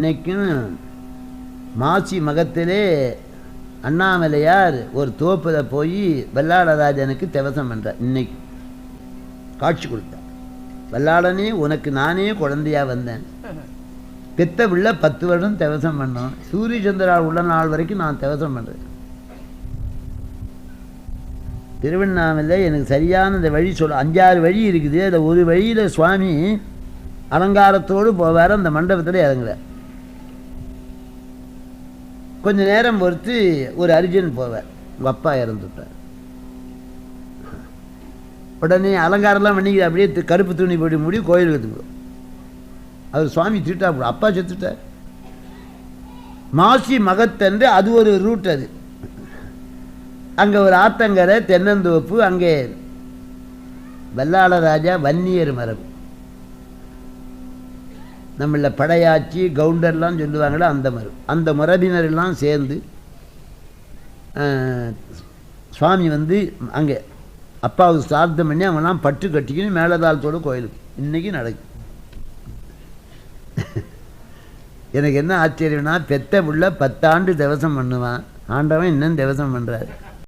இன்னைக்கும் மாசி மகத்திலே அண்ணாமலையார் ஒரு தோப்புல போய் வல்லாளராஜனுக்கு திவசம் பண்ணுறார் இன்னைக்கு காட்சி கொடுத்தார். வல்லாளனே உனக்கு நானே குழந்தையா வந்தேன். பெத்த பிள்ளை பத்து வருடம் திவசம் பண்ணோம். சூரிய சந்திரா உள்ள நாள் வரைக்கும் நான் திவசம் பண்றேன். திருவண்ணாமலை எனக்கு சரியான இந்த வழி சொல்ல அஞ்சாறு வழி இருக்குது. அதில் ஒரு வழியில் சுவாமி அலங்காரத்தோடு போவார். அந்த மண்டபத்தில் இறங்குறார். கொஞ்ச நேரம் பொறுத்து ஒரு அர்ஜுன் போவார். உங்கள் அப்பா இறந்துட்டார். உடனே அலங்காரம்லாம் பண்ணிக்கிற அப்படியே கருப்பு துணி போட்டு முடி கோயிலுக்கு எடுத்துக்கோ அவர் சுவாமி திட்டா போடும் அப்பா செத்துட்டார். மாசி மகத்தன்று அது ஒரு ரூட் அது. அங்கே ஒரு ஆத்தங்கரை தென்னந்தோப்பு அங்கே வல்லாள ராஜா வன்னியர் மரபு. நம்மள படையாச்சி கவுண்டர்லாம் சொல்லுவாங்களே அந்த மரு அந்த மரபினரெல்லாம் சேர்ந்து சுவாமி வந்து அங்கே அப்பாவுக்கு சார்த்தம் பண்ணி அவங்கெல்லாம் பட்டு கட்டிக்கணும் மேலதாளத்தோட கோயிலுக்கு. இன்றைக்கி நடக்கும் எனக்கு என்ன ஆச்சரியம்னா பெத்த புள்ள பத்தாண்டு திவசம் பண்ணுவான். ஆண்டவன் இன்னும் திவசம் பண்ணுறாரு